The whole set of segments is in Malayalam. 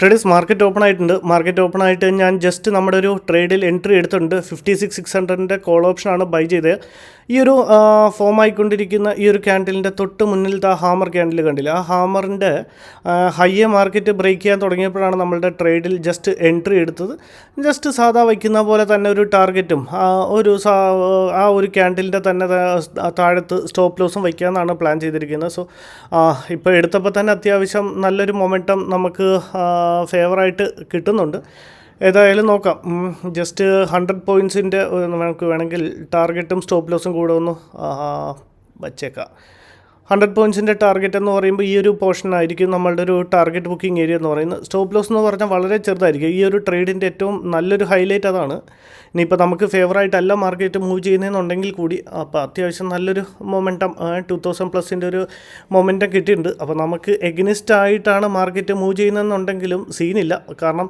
ട്രേഡേഴ്സ് മാർക്കറ്റ് ഓപ്പൺ ആയിട്ടുണ്ട്. മാർക്കറ്റ് ഓപ്പൺ ആയിട്ട് ഞാൻ ജസ്റ്റ് നമ്മുടെ ഒരു ട്രേഡിൽ എൻട്രി എടുത്തിട്ടുണ്ട്. ഫിഫ്റ്റി സിക്സ് സിക്സ് ഹൺഡ്രഡിന്റെ കോൾ ഓപ്ഷനാണ് ബൈ ചെയ്തത് ഈ ഒരു ഫോം ആയിക്കൊണ്ടിരിക്കുന്ന ഈ ഒരു ക്യാൻഡലിന്റെ തൊട്ട് മുന്നിലത്തെ ആ ഹാമർ ക്യാൻഡിൽ കണ്ടില്ല? ആ ഹാമറിന്റെ ഹയ്യ മാർക്കറ്റ് ബ്രേക്ക് ചെയ്യാൻ തുടങ്ങിയപ്പോഴാണ് നമ്മളുടെ ട്രേഡിൽ ജസ്റ്റ് എൻട്രി എടുത്തത്. ജസ്റ്റ് സാധാ വയ്ക്കുന്ന പോലെ തന്നെ ഒരു ടാർഗറ്റും ഒരു ആ ഒരു ക്യാൻഡിലിന്റെ തന്നെ താഴത്ത് സ്റ്റോപ്പ് ലോസും വയ്ക്കാമെന്നാണ് പ്ലാൻ ചെയ്തിരിക്കുന്നത്. സോ ഇപ്പോൾ എടുത്തപ്പോൾ തന്നെ അത്യാവശ്യം നല്ലൊരു മൊമെന്റം നമുക്ക് ഫേവറായിട്ട് കിട്ടുന്നുണ്ട്. ഏതായാലും നോക്കാം. ജസ്റ്റ് ഹൺഡ്രഡ് പോയിൻസിന്റെ നമുക്ക് വേണമെങ്കിൽ ടാർഗറ്റും സ്റ്റോപ്പ് ലോസും കൂടെ ഒന്ന് വച്ചേക്കാം. ഹൺഡ്രഡ് പോയിൻസിന്റെ ടാർഗറ്റ് എന്ന് പറയുമ്പോൾ ഈ ഒരു പോർഷൻ ആയിരിക്കും നമ്മളുടെ ഒരു ടാർഗറ്റ് ബുക്കിംഗ് ഏരിയ എന്ന് പറയുന്നത്. സ്റ്റോപ്പ് ലോസ് എന്ന് പറഞ്ഞാൽ വളരെ ചെറുതായിരിക്കും. ഈ ഒരു ട്രേഡിന്റെ ഏറ്റവും നല്ലൊരു ഹൈലൈറ്റ് അതാണ്. ഇനിയിപ്പോൾ നമുക്ക് ഫേവറായിട്ടല്ല മാർക്കറ്റ് മൂവ് ചെയ്യുന്നതെന്നുണ്ടെങ്കിൽ കൂടി അപ്പോൾ അത്യാവശ്യം നല്ലൊരു മൊമെന്റം ടു തൗസൻഡ് പ്ലസിന്റെ ഒരു മൊമെന്റം കിട്ടിയിട്ടുണ്ട്. അപ്പോൾ നമുക്ക് എഗ്നിസ്റ്റ് ആയിട്ടാണ് മാർക്കറ്റ് മൂവ് ചെയ്യുന്നതെന്നുണ്ടെങ്കിലും സീനില്ല കാരണം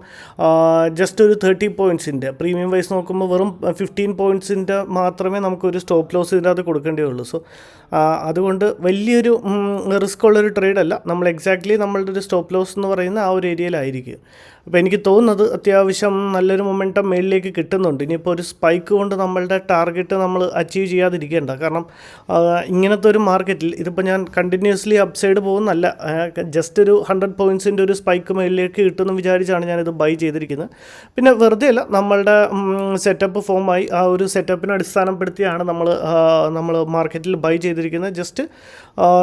ജസ്റ്റ് ഒരു തേർട്ടി പോയിന്റ്സിന്റെ പ്രീമിയം വൈസ് നോക്കുമ്പോൾ വെറും ഫിഫ്റ്റീൻ പോയിന്റ്സിന്റെ മാത്രമേ നമുക്കൊരു സ്റ്റോപ്പ് ലോസ് ഇതിനകത്ത് കൊടുക്കേണ്ടതുള്ളൂ സോ അതുകൊണ്ട് വലിയൊരു റിസ്ക് ഉള്ളൊരു ട്രേഡല്ല നമ്മൾ എക്സാക്ട്ലി നമ്മളുടെ ഒരു സ്റ്റോപ്പ് ലോസ് എന്ന് പറയുന്ന ആ ഒരു ഏരിയയിലായിരിക്കും അപ്പോൾ എനിക്ക് തോന്നുന്നത് അത്യാവശ്യം നല്ലൊരു മൊമെന്റം മേളിലേക്ക് കിട്ടുന്നുണ്ട്. ഇനിയിപ്പോൾ ഒരു സ്പൈക്ക് കൊണ്ട് നമ്മളുടെ ടാർഗറ്റ് നമ്മൾ അച്ചീവ് ചെയ്യാതിരിക്കേണ്ട. കാരണം ഇങ്ങനത്തെ ഒരു മാർക്കറ്റിൽ ഇതിപ്പോൾ ഞാൻ കണ്ടിന്യൂസ്ലി അപ്സൈഡ് പോകുന്നല്ല ജസ്റ്റ് ഒരു ഹൺഡ്രഡ് പോയിന്റ്സിന്റെ ഒരു സ്പൈക്ക് മേളിലേക്ക് കിട്ടുമെന്ന് വിചാരിച്ചാണ് ഞാനിത് ബൈ ചെയ്തിരിക്കുന്നത്. പിന്നെ വെറുതെ അല്ല നമ്മളുടെ സെറ്റപ്പ് ഫോമായി ആ ഒരു സെറ്റപ്പിനെ അടിസ്ഥാനപ്പെടുത്തിയാണ് നമ്മൾ നമ്മൾ മാർക്കറ്റിൽ ബൈ ചെയ്തിരിക്കുന്നത്. ജസ്റ്റ്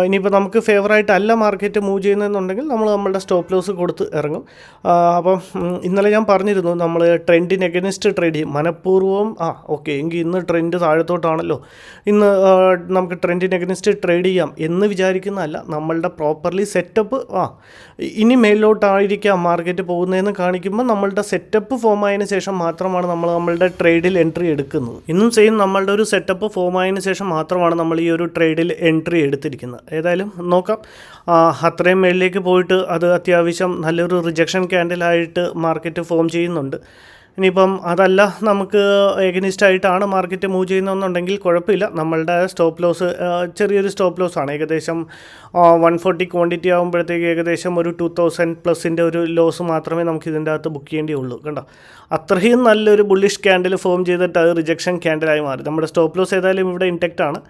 ഇനിയിപ്പോൾ നമുക്ക് ഫേവറായിട്ടല്ല മാർക്കറ്റ് മൂവ് ചെയ്യുന്നതെന്നുണ്ടെങ്കിൽ നമ്മൾ നമ്മളുടെ സ്റ്റോപ്പ് ലോസ് കൊടുത്ത് ഇറങ്ങും. അപ്പോൾ ഇന്നലെ ഞാൻ പറഞ്ഞിരുന്നു നമ്മൾ ട്രെൻഡിന് എഗനിസ്റ്റ് ട്രേഡ് ചെയ്യും മനഃപൂർവം ആ ഓക്കെ എങ്കിൽ ഇന്ന് ട്രെൻഡ് താഴത്തോട്ടാണല്ലോ. ഇന്ന് നമുക്ക് ട്രെൻഡിന് എഗനിസ്റ്റ് ട്രേഡ് ചെയ്യാം എന്ന് വിചാരിക്കുന്നതല്ല നമ്മളുടെ പ്രോപ്പർലി സെറ്റപ്പ് ആ ഇനി മേലോട്ടായിരിക്കാം മാർക്കറ്റ് പോകുന്നതെന്ന് കാണിക്കുമ്പോൾ നമ്മളുടെ സെറ്റപ്പ് ഫോം ആയതിനു ശേഷം മാത്രമാണ് നമ്മൾ നമ്മളുടെ ട്രേഡിൽ എൻട്രി എടുക്കുന്നത്. ഇന്നും സെയിം നമ്മളുടെ ഒരു സെറ്റപ്പ് ഫോം ആയതിനു ശേഷം മാത്രമാണ് നമ്മൾ ഈ ഒരു ട്രേഡിൽ എൻട്രി എടുത്തിരിക്കുന്നത്. ഏതായാലും നോക്കാം. അത്രയും മേളിലേക്ക് പോയിട്ട് അത് അത്യാവശ്യം നല്ലൊരു റിജക്ഷൻ ക്യാൻഡിലായിട്ട് മാർക്കറ്റ് ഫോം ചെയ്യുന്നുണ്ട്. ഇനിയിപ്പം അതല്ല നമുക്ക് എഗനിസ്റ്റ് ആയിട്ടാണ് മാർക്കറ്റ് മൂവ് ചെയ്യുന്നതെന്നുണ്ടെങ്കിൽ കുഴപ്പമില്ല. നമ്മളുടെ സ്റ്റോപ്പ് ലോസ് ചെറിയൊരു സ്റ്റോപ്പ് ലോസ് ആണ്. ഏകദേശം വൺ ഫോർട്ടി ക്വാണ്ടിറ്റി ആകുമ്പോഴത്തേക്ക് ഏകദേശം ഒരു ടു തൗസൻഡ് പ്ലസിന്റെ ഒരു ലോസ് മാത്രമേ നമുക്ക് ഇതിന്റെ അകത്ത് ബുക്ക് ചെയ്യേണ്ടിയുള്ളൂ. കണ്ടോ? അത്രയും നല്ലൊരു ബുള്ളിഷ് ക്യാൻഡിൽ ഫോം ചെയ്തിട്ട് അത് റിജക്ഷൻ ക്യാൻഡിലായി മാറി. നമ്മുടെ സ്റ്റോപ്പ് ലോസ് ഏതായാലും ഇവിടെ ഇൻടെക്റ്റ് ആണ്.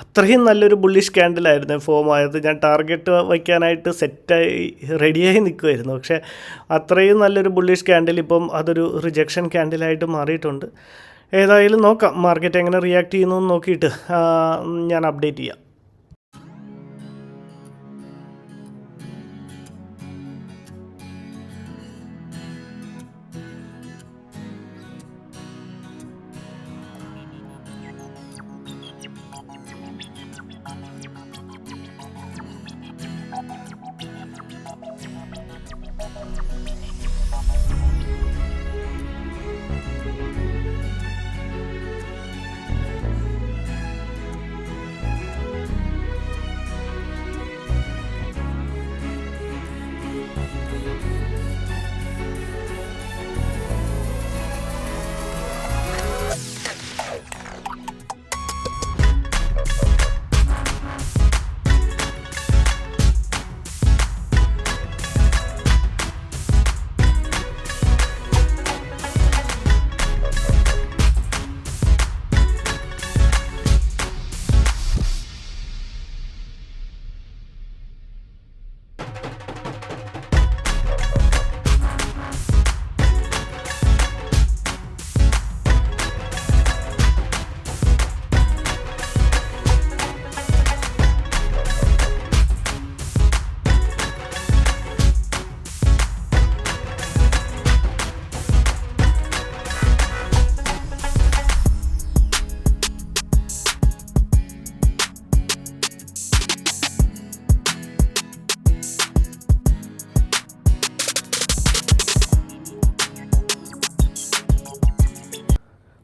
അത്രയും നല്ലൊരു ബുള്ളിഷ് ക്യാൻഡിലായിരുന്നു ഫോം ആയത്. ഞാൻ ടാർഗറ്റ് വയ്ക്കാനായിട്ട് സെറ്റായി റെഡിയായി നിൽക്കുമായിരുന്നു പക്ഷേ അത്രയും നല്ലൊരു ബുള്ളിഷ് ക്യാൻഡിൽ ഇപ്പം അതൊരു റിജക്ഷൻ ക്യാൻഡിലായിട്ട് മാറിയിട്ടുണ്ട്. ഏതായാലും നോക്കാം മാർക്കറ്റ് എങ്ങനെ റിയാക്ട് ചെയ്യുന്നു നോക്കിയിട്ട് ഞാൻ അപ്ഡേറ്റ് ചെയ്യാം.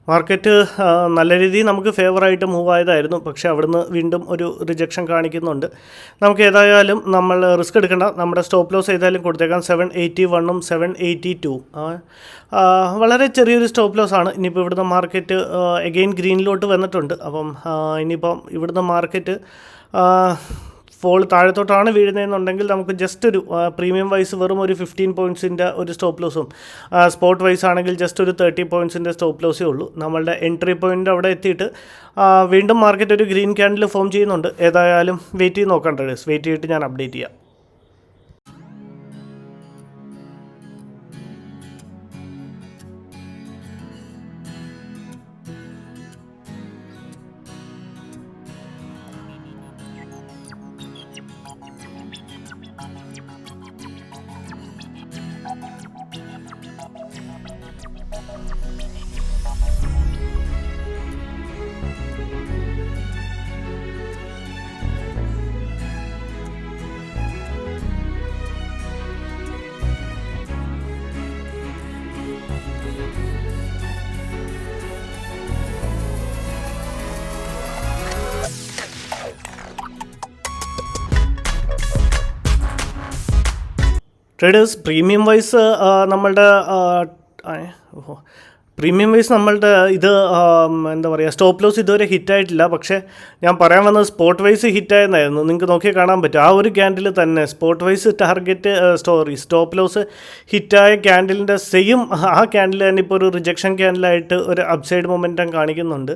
മാർക്കറ്റ് നല്ല രീതിയിൽ നമുക്ക് ഫേവറായിട്ട് മൂവ് ആയതായിരുന്നു പക്ഷേ അവിടുന്ന് വീണ്ടും ഒരു റിജക്ഷൻ കാണിക്കുന്നുണ്ട്. നമുക്ക് ഏതായാലും നമ്മൾ റിസ്ക് എടുക്കേണ്ട. നമ്മുടെ സ്റ്റോപ്പ് ലോസ് ഏതായാലും കൊടുത്തേക്കാം. സെവൻ എയ്റ്റി വണ്ണും സെവൻ എയ്റ്റി ടു വളരെ ചെറിയൊരു സ്റ്റോപ്പ് ലോസ് ആണ്. ഇനിയിപ്പോൾ ഇവിടുന്ന് മാർക്കറ്റ് എഗെയിൻ ഗ്രീനിലോട്ട് വന്നിട്ടുണ്ട്. അപ്പം ഇനിയിപ്പം ഇവിടുന്ന് മാർക്കറ്റ് ഫോൾ താഴത്തോട്ടാണ് വീഴുന്നതെന്നുണ്ടെങ്കിൽ നമുക്ക് ജസ്റ്റ് ഒരു പ്രീമിയം വൈസ് വെറും ഒരു ഫിഫ്റ്റീൻ പോയിന്റ്സിന്റെ ഒരു സ്റ്റോപ്പ് ലോസും സ്പോട്ട് വൈസ് ആണെങ്കിൽ ജസ്റ്റ് ഒരു തേർട്ടി പോയിന്റ്സിന്റെ സ്റ്റോപ്പ് ലോസേ ഉള്ളൂ. നമ്മളുടെ എൻട്രി പോയിന്റ് അവിടെ എത്തിയിട്ട് വീണ്ടും മാർക്കറ്റ് ഒരു ഗ്രീൻ ക്യാൻഡിൽ ഫോം ചെയ്യുന്നുണ്ട്. ഏതായാലും വെയിറ്റ് ചെയ്ത് നോക്കേണ്ട വെയിറ്റ് ചെയ്തിട്ട് ഞാൻ അപ്ഡേറ്റ് ചെയ്യാം. ട്രേഡേഴ്സ് പ്രീമിയം വൈസ് നമ്മളുടെ ഓഹോ പ്രീമിയം വൈസ് നമ്മളുടെ ഇത് എന്താ പറയുക സ്റ്റോപ്പ് ലോസ് ഇതുവരെ ഹിറ്റായിട്ടില്ല. പക്ഷേ ഞാൻ പറയാൻ വന്നത് സ്പോട്ട് വൈസ് ഹിറ്റായെന്നായിരുന്നു. നിങ്ങൾക്ക് നോക്കി കാണാൻ പറ്റും. ആ ഒരു ക്യാൻഡിൽ തന്നെ spot wise target story stop loss ഹിറ്റായ ക്യാൻഡിലിന്റെ സെയിം ആ ക്യാൻഡിൽ തന്നെ ഇപ്പോൾ ഒരു റിജക്ഷൻ ക്യാൻഡിലായിട്ട് ഒരു അപ്സൈഡ് മൊമെന്റം കാണിക്കുന്നുണ്ട്.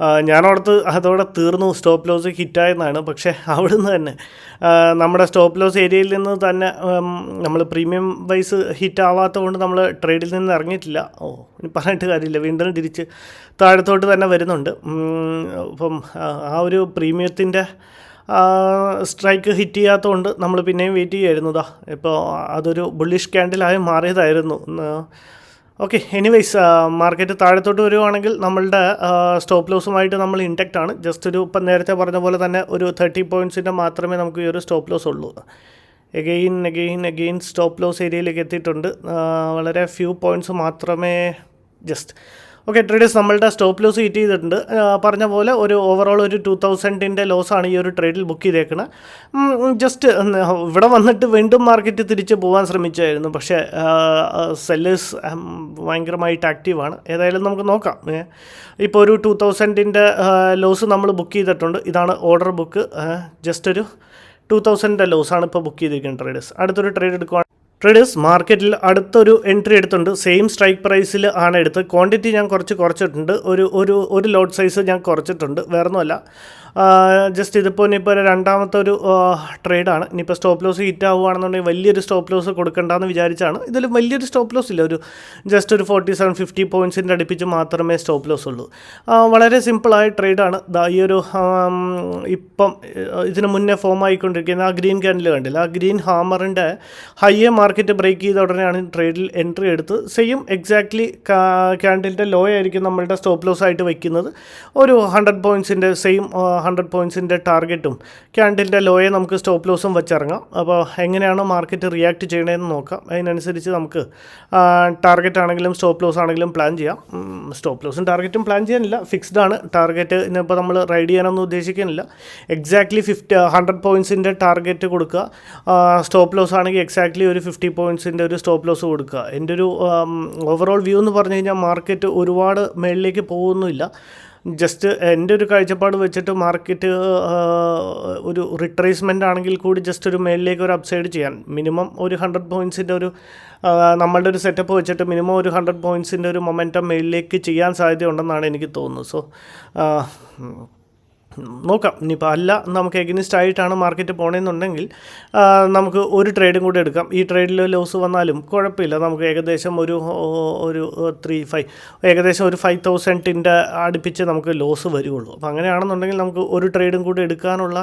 ആ, ഞാനോടത്ത് അതോടെ തീർന്നു. സ്റ്റോപ്പ് ലോസ് ഹിറ്റായെന്നാണ്. പക്ഷേ അവിടുന്ന് തന്നെ. നമ്മുടെ സ്റ്റോപ്പ് ലോസ് ഏരിയയിൽ നിന്ന് തന്നെ നമ്മൾ പ്രീമിയം വൈസ് ഹിറ്റ് കൊണ്ട് നമ്മൾ ട്രേഡിൽ നിന്ന് ഇറങ്ങിയിട്ടില്ല. ഓ ഇനി പറഞ്ഞിട്ട് കാര്യമില്ല. വീണ്ടും തിരിച്ച് താഴത്തോട്ട് തന്നെ വരുന്നുണ്ട്. അപ്പം ആ, ആ ഒരു പ്രീമിയത്തിന്റെ സ്ട്രൈക്ക് ഹിറ്റ് ചെയ്യാത്തതുകൊണ്ട് നമ്മൾ പിന്നെയും വെയിറ്റ് ചെയ്യായിരുന്നതാ ഇപ്പോൾ അതൊരു ബുള്ളിഷ് ക്യാൻഡിലായി മാറിയതായിരുന്നു. ഓക്കെ എനിവൈസ് മാർക്കറ്റ് താഴത്തോട്ട് വരുവാണെങ്കിൽ നമ്മളുടെ സ്റ്റോപ്പ് ലോസുമായിട്ട് നമ്മൾ ഇൻടാക്റ്റ് ആണ്. ജസ്റ്റ് ഒരു ഇപ്പം നേരത്തെ പറഞ്ഞ പോലെ തന്നെ ഒരു തേർട്ടി പോയിന്റ്സിന്റെ മാത്രമേ നമുക്ക് ഈ ഒരു സ്റ്റോപ്പ് ലോസ് ഉള്ളൂ. Again again again stop loss ഏരിയയിലേക്ക് എത്തിയിട്ടുണ്ട്. വളരെ ഫ്യൂ പോയിന്റ്സ് മാത്രമേ ജസ്റ്റ് ഓക്കെ ട്രേഡേഴ്സ് നമ്മളുടെ സ്റ്റോപ്പ് ലോസ് ഹിറ്റ് ചെയ്തിട്ടുണ്ട്. പറഞ്ഞ പോലെ ഒരു ഓവറോൾ ഒരു ടു തൗസൻഡിന്റെ ലോസാണ് ഈ ഒരു ട്രേഡിൽ ബുക്ക് ചെയ്തേക്കുന്നത് ജസ്റ്റ് ഇവിടെ വന്നിട്ട് വീണ്ടും മാർക്കറ്റ് തിരിച്ച് പോകാൻ ശ്രമിച്ചായിരുന്നു. പക്ഷേ സെല്ലേഴ്സ് ഭയങ്കരമായിട്ട് ആക്റ്റീവാണ് ഏതായാലും നമുക്ക് നോക്കാം. ഇപ്പോൾ ഒരു ടു തൗസൻഡിന്റെ ലോസ് നമ്മൾ ബുക്ക് ചെയ്തിട്ടുണ്ട്. ഇതാണ് ഓർഡർ ബുക്ക് ജസ്റ്റ് ഒരു ടു തൗസൻഡിന്റെ ലോസാണ് ഇപ്പോൾ ബുക്ക് ചെയ്തിരിക്കുന്നത് ട്രേഡേഴ്സ് അടുത്തൊരു ട്രേഡ് എടുക്കുവാണ് ട്രേഡേഴ്സ് മാർക്കറ്റിൽ അടുത്തൊരു എൻട്രി എടുത്തുണ്ട് സെയിം സ്ട്രൈക്ക് പ്രൈസിൽ ആണ് എടുത്ത് ക്വാണ്ടിറ്റി ഞാൻ കുറച്ച് കുറച്ചിട്ടുണ്ട്. ഒരു ഒരു ഒരു ലോഡ് സൈസ് ഞാൻ കുറച്ചിട്ടുണ്ട്. വേറൊന്നുമല്ല. ജസ്റ്റ് ഇതിപ്പോൾ ഇനിയിപ്പോൾ ഒരു രണ്ടാമത്തെ ഒരു ട്രേഡാണ് ഇനിയിപ്പോൾ സ്റ്റോപ്പ് ലോസ് ഹിറ്റ് ആവുകയാണെന്നുണ്ടെങ്കിൽ വലിയൊരു സ്റ്റോപ്പ് ലോസ് കൊടുക്കണ്ടെന്ന് വിചാരിച്ചാണ്. ഇതിൽ വലിയൊരു സ്റ്റോപ്പ് ലോസ് ഇല്ല. ഒരു ജസ്റ്റ് ഒരു ഫോർട്ടി സെവൻ ഫിഫ്റ്റി പോയിന്റ്സിന്റെ അടുപ്പിച്ച് മാത്രമേ സ്റ്റോപ്പ് ലോസ് ഉള്ളൂ. വളരെ സിമ്പിളായ ട്രേഡാണ് ഈ ഒരു ഇപ്പം ഇതിന് മുന്നേ ഫോം ആയിക്കൊണ്ടിരിക്കുന്ന ആ ഗ്രീൻ ക്യാൻഡിൽ കണ്ടില്ല? ആ ഗ്രീൻ ഹാമറിന്റെ ഹൈയെ മാർക്കറ്റ് ബ്രേക്ക് ചെയ്ത ഉടനെയാണ് ട്രേഡിൽ എൻട്രി എടുത്ത് സെയിം എക്സാക്ട്ലി ക്യാൻഡിലിന്റെ ലോ ആയിരിക്കും നമ്മളുടെ സ്റ്റോപ്പ് ലോസ് ആയിട്ട് വയ്ക്കുന്നത് ഒരു ഹൺഡ്രഡ് പോയിന്റ്സിന്റെ സെയിം ഹൺഡ്രഡ് പോയിന്റ്സിന്റെ ടാർഗറ്റും ക്യാൻഡിലിന്റെ ലോയെ നമുക്ക് സ്റ്റോപ്പ് ലോസും വെച്ചിറങ്ങാം. അപ്പോൾ എങ്ങനെയാണ് മാർക്കറ്റ് റിയാക്ട് ചെയ്യണതെന്ന് നോക്കാം. അതിനനുസരിച്ച് നമുക്ക് ടാർഗറ്റ് ആണെങ്കിലും സ്റ്റോപ്പ് ലോസ് ആണെങ്കിലും പ്ലാൻ ചെയ്യാം. സ്റ്റോപ്പ് ലോസും ടാർഗറ്റും പ്ലാൻ ചെയ്യാനില്ല. ഫിക്സ്ഡ് ആണ്. ടാർഗറ്റ് ഇന്നിപ്പോൾ നമ്മൾ റൈഡ് ചെയ്യാനൊന്നും ഉദ്ദേശിക്കുന്നില്ല. എക്സാക്ട്ലി ഫിഫ്റ്റി ഹൺഡ്രഡ് പോയിന്റ്സിന്റെ ടാർഗറ്റ് കൊടുക്കുക. സ്റ്റോപ്പ് ലോസ് ആണെങ്കിൽ എക്സാക്ട്ലി ഒരു ഫിഫ്റ്റി പോയിന്റ്സിന്റെ ഒരു സ്റ്റോപ്പ് ലോസ് കൊടുക്കുക. എന്റെ ഒരു ഓവറോൾ വ്യൂ എന്ന് പറഞ്ഞു കഴിഞ്ഞാൽ മാർക്കറ്റ് ഒരുപാട് മേളിലേക്ക് പോകുന്നില്ല ജസ്റ്റ് എന്റെ ഒരു കാഴ്ചപ്പാട് വെച്ചിട്ട് മാർക്കറ്റ് ഒരു റിട്രേസ്മെന്റ് ആണെങ്കിൽ കൂടി ജസ്റ്റ് ഒരു മേളിലേക്ക് ഒരു അപ്സൈഡ് ചെയ്യാൻ. മിനിമം ഒരു ഹൺഡ്രഡ് പോയിൻസിന്റെ ഒരു നമ്മളുടെ ഒരു സെറ്റപ്പ് വെച്ചിട്ട് മിനിമം ഒരു ഹൺഡ്രഡ് പോയിൻസിന്റെ ഒരു മൊമെന്റം മേളിലേക്ക് ചെയ്യാൻ സാധ്യതയുണ്ടെന്നാണ് എനിക്ക് തോന്നുന്നത്. സോ നോക്കാം. ഇനിയിപ്പോൾ അല്ല നമുക്ക് എഗനിസ്റ്റ് ആയിട്ടാണ് മാർക്കറ്റ് പോകണമെന്നുണ്ടെങ്കിൽ നമുക്ക് ഒരു ട്രേഡും കൂടി എടുക്കാം. ഈ ട്രേഡിൽ ലോസ് വന്നാലും കുഴപ്പമില്ല. നമുക്ക് ഏകദേശം ഒരു ഒരു ത്രീ ഫൈവ് ഏകദേശം ഒരു ഫൈവ് തൗസൻഡിന്റെ അടുപ്പിച്ച് നമുക്ക് ലോസ് വരുള്ളൂ അപ്പോൾ അങ്ങനെയാണെന്നുണ്ടെങ്കിൽ നമുക്ക് ഒരു ട്രേഡും കൂടി എടുക്കാനുള്ള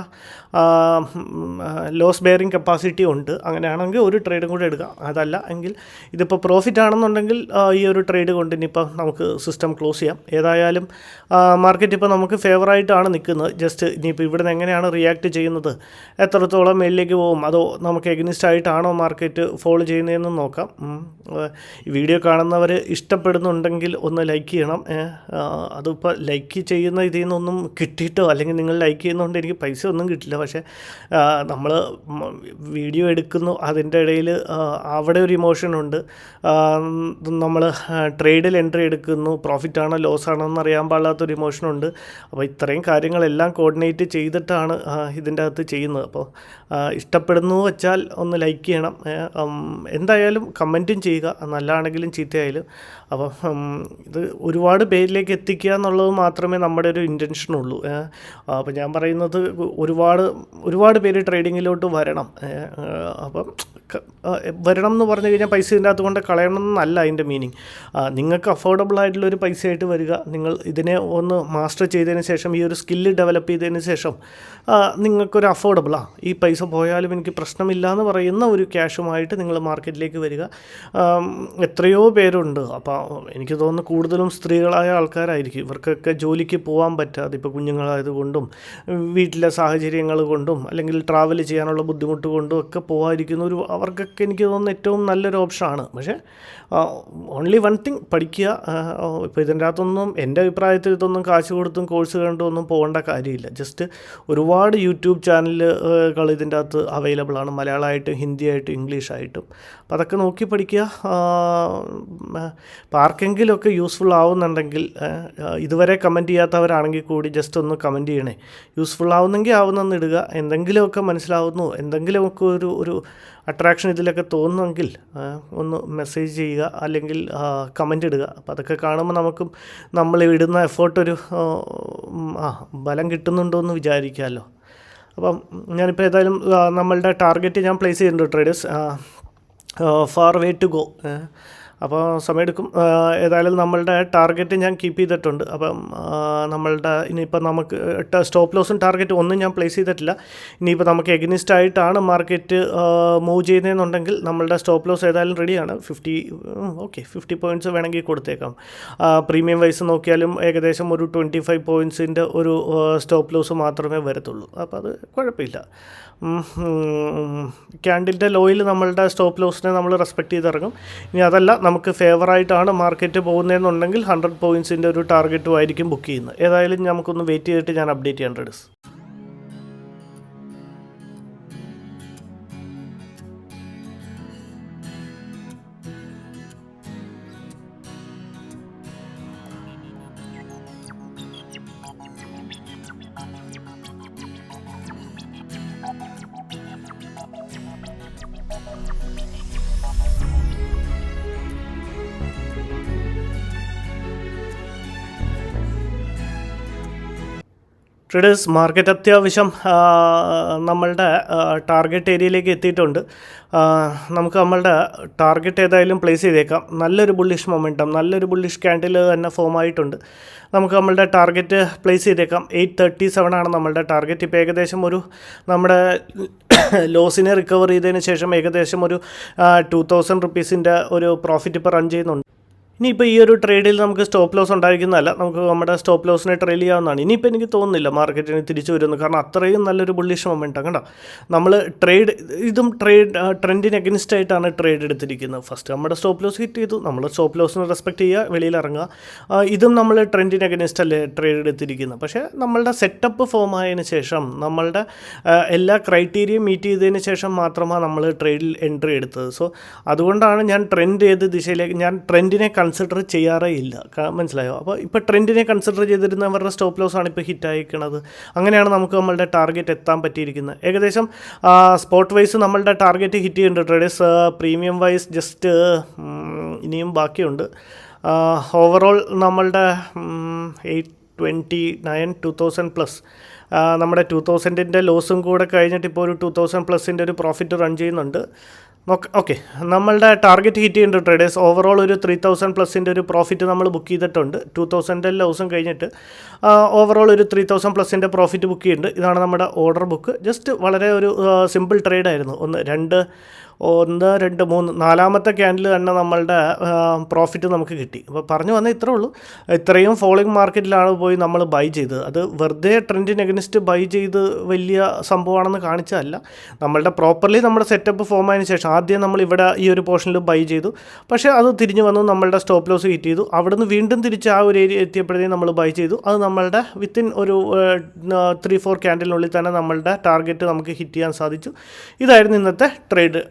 ലോസ് ബെയറിംഗ് കപ്പാസിറ്റി ഉണ്ട്. അങ്ങനെയാണെങ്കിൽ ഒരു ട്രേഡും കൂടി എടുക്കാം. അതല്ല എങ്കിൽ ഇതിപ്പോൾ പ്രോഫിറ്റ് ആണെന്നുണ്ടെങ്കിൽ ഈ ഒരു ട്രേഡ് കൊണ്ട് ഇനിയിപ്പോൾ നമുക്ക് സിസ്റ്റം ക്ലോസ് ചെയ്യാം. ഏതായാലും മാർക്കറ്റ് ഇപ്പോൾ നമുക്ക് ഫേവറായിട്ടാണ് നിൽക്കുന്നത് ജസ്റ്റ് ഇനിയിപ്പോൾ ഇവിടെ നിന്ന് എങ്ങനെയാണ് റിയാക്ട് ചെയ്യുന്നത്? എത്രത്തോളം മേലിലേക്ക് പോകും? അതോ നമുക്ക് എഗ്നിസ്റ്റ് ആയിട്ടാണോ മാർക്കറ്റ് ഫോളോ ചെയ്യുന്നതെന്ന് നോക്കാം. വീഡിയോ കാണുന്നവർ ഇഷ്ടപ്പെടുന്നുണ്ടെങ്കിൽ ഒന്ന് ലൈക്ക് ചെയ്യണം. അതിപ്പോൾ ലൈക്ക് ചെയ്യുന്ന ഇതിൽ നിന്നൊന്നും കിട്ടിയിട്ടോ? അല്ലെങ്കിൽ നിങ്ങൾ ലൈക്ക് ചെയ്യുന്നതുകൊണ്ട് എനിക്ക് പൈസ ഒന്നും കിട്ടില്ല. പക്ഷേ നമ്മൾ വീഡിയോ എടുക്കുന്നു അതിന്റെ ഇടയിൽ അവിടെ ഒരു ഇമോഷൻ ഉണ്ട്. നമ്മൾ ട്രേഡിൽ എൻട്രി എടുക്കുന്നു പ്രോഫിറ്റ് ആണോ ലോസ് ആണോ എന്ന് അറിയാൻ പാടില്ലാത്തൊരു ഇമോഷനുണ്ട് അപ്പോൾ ഇത്രയും കാര്യങ്ങൾ കാര്യങ്ങളെല്ലാം കോർഡിനേറ്റ് ചെയ്തിട്ടാണ് ഇതിന്റെ അകത്ത് ചെയ്യുന്നത്. അപ്പോൾ ഇഷ്ടപ്പെടുന്നു വെച്ചാൽ ഒന്ന് ലൈക്ക് ചെയ്യണം. എന്തായാലും കമന്റും ചെയ്യുക. നല്ലതാണെങ്കിലും ചീത്തയായാലും. അപ്പോൾ ഉം, ഇത് ഒരുപാട് പേരിലേക്ക് എത്തിക്കുക എന്നുള്ളത് മാത്രമേ നമ്മുടെ ഒരു ഇന്റൻഷനുള്ളൂ അപ്പോൾ ഞാൻ പറയുന്നത് ഒരുപാട് ഒരുപാട് പേര് ട്രേഡിങ്ങിലോട്ട് വരണം. അപ്പം വരണം എന്ന് പറഞ്ഞു കഴിഞ്ഞാൽ പൈസ ഇതിന്റെ അകത്ത് കൊണ്ട് കളയണം എന്നല്ല അതിന്റെ മീനിങ് നിങ്ങൾക്ക് അഫോർഡബിൾ ആയിട്ടുള്ള ഒരു പൈസയായിട്ട് വരിക. നിങ്ങൾ ഇതിനെ ഒന്ന് മാസ്റ്റർ ചെയ്തതിന് ശേഷം ഈ ഒരു സ്കില്ല് ഡെവലപ്പ് ചെയ്തതിന് ശേഷം നിങ്ങൾക്കൊരു അഫോർഡബിളാ ഈ പൈസ പോയാലും എനിക്ക് പ്രശ്നമില്ല എന്ന് പറയുന്ന ഒരു ക്യാഷുമായിട്ട് നിങ്ങൾ മാർക്കറ്റിലേക്ക് വരിക. എത്രയോ പേരുണ്ട്. അപ്പോൾ എനിക്ക് തോന്നുന്നു കൂടുതലും സ്ത്രീകളായ ആൾക്കാരായിരിക്കും. ഇവർക്കൊക്കെ ജോലിക്ക് പോകാൻ പറ്റാതെ ഇപ്പോൾ കുഞ്ഞുങ്ങളായതുകൊണ്ടും വീട്ടിലെ സാഹചര്യങ്ങൾ കൊണ്ടും അല്ലെങ്കിൽ ട്രാവൽ ചെയ്യാനുള്ള ബുദ്ധിമുട്ട് കൊണ്ടും ഒക്കെ പോകാതിരിക്കുന്ന ഒരു അവർക്കൊക്കെ എനിക്ക് തോന്നുന്നു ഏറ്റവും നല്ലൊരു ഓപ്ഷനാണ് പക്ഷേ ഓൺലി വൺ തിങ് പഠിക്കുക ഇപ്പോൾ ഇതിന്റെ അകത്തൊന്നും എന്റെ അഭിപ്രായത്തിൽ ഇതൊന്നും കാശ് കൊടുത്തും കോഴ്സ് കണ്ടും ഒന്നും പോകേണ്ട കാര്യമില്ല. ജസ്റ്റ് ഒരുപാട് യൂട്യൂബ് ചാനലുകൾ ഇതിന്റെ അകത്ത് അവൈലബിൾ ആണ്. മലയാളമായിട്ടും ഹിന്ദിയായിട്ടും ഇംഗ്ലീഷായിട്ടും അപ്പം അതൊക്കെ നോക്കി പഠിക്കുക. അപ്പോൾ ആർക്കെങ്കിലുമൊക്കെ യൂസ്ഫുൾ ആവുന്നുണ്ടെങ്കിൽ ഇതുവരെ കമന്റ് ചെയ്യാത്തവരാണെങ്കിൽ കൂടി ജസ്റ്റ് ഒന്ന് കമന്റ് ചെയ്യണേ. യൂസ്ഫുൾ ആവുന്നെങ്കിൽ ആവുന്നെന്ന് ഇടുക. എന്തെങ്കിലുമൊക്കെ മനസ്സിലാവുന്നു. എന്തെങ്കിലുമൊക്കെ ഒരു ഒരു അട്രാക്ഷൻ ഇതിലൊക്കെ തോന്നുമെങ്കിൽ ഒന്ന് മെസ്സേജ് ചെയ്യുക. അല്ലെങ്കിൽ കമന്റ് ഇടുക. അപ്പോൾ അതൊക്കെ കാണുമ്പോൾ നമുക്കും നമ്മൾ ഇടുന്ന എഫേർട്ട് ഒരു ആ, ബലം കിട്ടുന്നുണ്ടോ എന്ന് വിചാരിക്കാമല്ലോ അപ്പം ഞാനിപ്പോൾ ഏതായാലും നമ്മളുടെ ടാർഗറ്റ് ഞാൻ പ്ലേസ് ചെയ്യുന്നുണ്ട് traders far way to go അപ്പോൾ സമയമെടുക്കും. ഏതായാലും നമ്മളുടെ ടാർഗറ്റ് ഞാൻ കീപ്പ് ചെയ്തിട്ടുണ്ട്. അപ്പം നമ്മളുടെ ഇനിയിപ്പോൾ നമുക്ക് സ്റ്റോപ്പ് ലോസും ടാർഗറ്റ് ഒന്നും ഞാൻ പ്ലേസ് ചെയ്തിട്ടില്ല. ഇനിയിപ്പോൾ നമുക്ക് എഗ്നിസ്റ്റ് ആയിട്ടാണ് മാർക്കറ്റ് മൂവ് ചെയ്യുന്നതെന്നുണ്ടെങ്കിൽ നമ്മളുടെ സ്റ്റോപ്പ് ലോസ് ഏതായാലും റെഡിയാണ് ഫിഫ്റ്റി ഓക്കെ ഫിഫ്റ്റി പോയിന്റ്സ് വേണമെങ്കിൽ കൊടുത്തേക്കാം. പ്രീമിയം വൈസ് നോക്കിയാലും ഏകദേശം ഒരു ട്വന്റി ഫൈവ് പോയിന്റ്സിന്റെ ഒരു സ്റ്റോപ്പ് ലോസ് മാത്രമേ വരത്തുള്ളൂ. അപ്പോൾ അത് കുഴപ്പമില്ല. ക്യാൻഡിലിന്റെ ലോയിൽ നമ്മളുടെ സ്റ്റോപ്പ് ലോസിനെ നമ്മൾ റെസ്പെക്ട് ചെയ്തിറങ്ങും. ഇനി അതല്ല നമുക്ക് ഫേവറായിട്ടാണ് മാർക്കറ്റ് പോകുന്നതെന്നുണ്ടെങ്കിൽ ഹൺഡ്രഡ് പോയിൻസിന്റെ ഒരു ടാർഗറ്റും ആയിരിക്കും ബുക്ക് ചെയ്യുന്നത്. ഏതായാലും നമുക്കൊന്ന് വെയിറ്റ് ചെയ്തിട്ട് ഞാൻ അപ്ഡേറ്റ് ചെയ്യാൻ റെഡീസ് ട്രേഡേഴ്സ് മാർക്കറ്റ് അത്യാവശ്യം നമ്മളുടെ ടാർഗറ്റ് ഏരിയയിലേക്ക് എത്തിയിട്ടുണ്ട്. നമുക്ക് നമ്മളുടെ ടാർഗറ്റ് ഏതായാലും പ്ലേസ് ചെയ്തേക്കാം. നല്ലൊരു ബുള്ളിഷ് മൊമെന്റം നല്ലൊരു ബുള്ളിഷ് ക്യാൻഡിൽ തന്നെ ഫോം ആയിട്ടുണ്ട്. നമുക്ക് നമ്മളുടെ ടാർഗറ്റ് പ്ലേസ് ചെയ്തേക്കാം. എയ്റ്റ് തേർട്ടി സെവൻ ആണ് നമ്മളുടെ ടാർഗറ്റ് ഇപ്പോൾ ഏകദേശം ഒരു നമ്മുടെ ലോസിനെ റിക്കവർ ചെയ്തതിന് ശേഷം ഏകദേശം ഒരു ടു തൗസൻഡ് റുപ്പീസിന്റെ ഒരു പ്രോഫിറ്റ് ഇപ്പോൾ റൺ ചെയ്യുന്നുണ്ട്. ഇനിയിപ്പോൾ ഈ ഒരു ട്രേഡിൽ നമുക്ക് സ്റ്റോപ്പ് ലോസ് ഉണ്ടായിരിക്കുന്നതല്ല നമുക്ക് നമ്മുടെ സ്റ്റോപ്പ് ലോസിനെ ട്രെയിൽ ചെയ്യാവുന്നതാണ്. ഇനിയിപ്പോൾ എനിക്ക് തോന്നുന്നില്ല മാർക്കറ്റിന് തിരിച്ചു വരുന്നു കാരണം അത്രയും നല്ലൊരു ബുള്ളിഷ് മൊമെന്റ് കണ്ടോ? നമ്മൾ ട്രേഡ് ഇതും ട്രേഡ് ട്രെൻഡിന് അഗൻസ്റ്റ് ആയിട്ടാണ് ട്രേഡ് എടുത്തിരിക്കുന്നത്. ഫസ്റ്റ് നമ്മുടെ സ്റ്റോപ്പ് ലോസ് ഹിറ്റ് ചെയ്തു. നമ്മൾ സ്റ്റോപ്പ് ലോസിനെ റെസ്പെക്ട് ചെയ്യുക വെളിയിൽ ഇറങ്ങുക. ഇതും നമ്മൾ ട്രെൻഡിന് അഗൻസ്റ്റ് അല്ലേ ട്രേഡ് എടുത്തിരിക്കുന്നത്. പക്ഷേ നമ്മളുടെ സെറ്റപ്പ് ഫോം ആയതിനു ശേഷം നമ്മളുടെ എല്ലാ ക്രൈറ്റീരിയയും മീറ്റ് ചെയ്തതിന് ശേഷം മാത്രമാണ് നമ്മൾ ട്രേഡിൽ എൻട്രി എടുത്തത്. സോ അതുകൊണ്ടാണ് ഞാൻ ട്രെൻഡ് ഏത് ദിശയിലേക്ക് ഞാൻ ട്രെൻഡിനെ കൺസിഡർ ചെയ്യാറേ ഇല്ല. മനസ്സിലായോ? അപ്പോൾ ഇപ്പോൾ ട്രെൻഡിനെ കൺസിഡർ ചെയ്തിരുന്ന അവരുടെ സ്റ്റോപ്പ് ലോസ് ആണ് ഇപ്പോൾ ഹിറ്റ് ആയിരിക്കുന്നത് അങ്ങനെയാണ് നമുക്ക് നമ്മളുടെ ടാർഗറ്റ് എത്താൻ പറ്റിയിരിക്കുന്നത്. ഏകദേശം സ്പോട്ട് വൈസ് നമ്മളുടെ ടാർഗറ്റ് ഹിറ്റ് ചെയ്യുന്നുണ്ട് ട്രേഡേഴ്സ് പ്രീമിയം വൈസ് ജസ്റ്റ് ഇനിയും ബാക്കിയുണ്ട്. ഓവറോൾ നമ്മളുടെ eight twenty nine two thousand plus നമ്മുടെ ടു തൗസൻഡിന്റെ ലോസും കൂടെ കഴിഞ്ഞിട്ട് ഇപ്പോൾ ഒരു ടു തൗസൻഡ് പ്ലസിന്റെ ഒരു പ്രോഫിറ്റ് റൺ ചെയ്യുന്നുണ്ട്. ഓക്കെ നമ്മളുടെ ടാർഗറ്റ് ഹിറ്റ് ചെയ്യുന്നുണ്ട് ട്രേഡേഴ്സ് ഓവറോൾ ഒരു ത്രീ തൗസൻഡ് പ്ലസിന്റെ ഒരു പ്രോഫിറ്റ് നമ്മൾ ബുക്ക് ചെയ്തിട്ടുണ്ട്. ടു തൗസൻഡ് ലോസും കഴിഞ്ഞിട്ട് ഓവറോൾ ഒരു ത്രീ തൗസൻഡ് പ്ലസിന്റെ പ്രോഫിറ്റ് ബുക്ക് ചെയ്യുന്നുണ്ട്. ഇതാണ് നമ്മുടെ ഓർഡർ ബുക്ക് ജസ്റ്റ് വളരെ ഒരു സിമ്പിൾ ട്രേഡായിരുന്നു ഒന്ന് രണ്ട് ഒന്ന് രണ്ട് മൂന്ന് നാലാമത്തെ ക്യാൻഡിൽ തന്നെ നമ്മളുടെ പ്രോഫിറ്റ് നമുക്ക് കിട്ടി. അപ്പോൾ പറഞ്ഞു വന്നാൽ ഇത്രേ ഉള്ളൂ. ഇത്രയും ഫോളോയിങ് മാർക്കറ്റിലാണ് പോയി നമ്മൾ ബൈ ചെയ്തത്. അത് വെറുതെ ട്രെൻഡിന് അഗനിസ്റ്റ് ബൈ ചെയ്ത് വലിയ സംഭവമാണെന്ന് കാണിച്ചതല്ല. നമ്മളുടെ പ്രോപ്പർലി നമ്മുടെ സെറ്റപ്പ് ഫോം ആയതിനു ശേഷം ആദ്യം നമ്മൾ ഇവിടെ ഈ ഒരു പോർഷനിൽ ബൈ ചെയ്തു. പക്ഷേ അത് തിരിഞ്ഞു വന്നു നമ്മളുടെ സ്റ്റോപ്പ് ലോസ് ഹിറ്റ് ചെയ്തു. അവിടുന്ന് വീണ്ടും തിരിച്ച് ആ ഒരു ഏരിയ എത്തിയപ്പോഴത്തേക്കും നമ്മൾ ബൈ ചെയ്തു. അത് നമ്മളുടെ വിത്തിൻ ഒരു ത്രീ ഫോർ ക്യാൻഡിലിനുള്ളിൽ തന്നെ നമ്മളുടെ ടാർഗറ്റ് നമുക്ക് ഹിറ്റ് ചെയ്യാൻ സാധിച്ചു. ഇതായിരുന്നു ഇന്നത്തെ ട്രേഡ്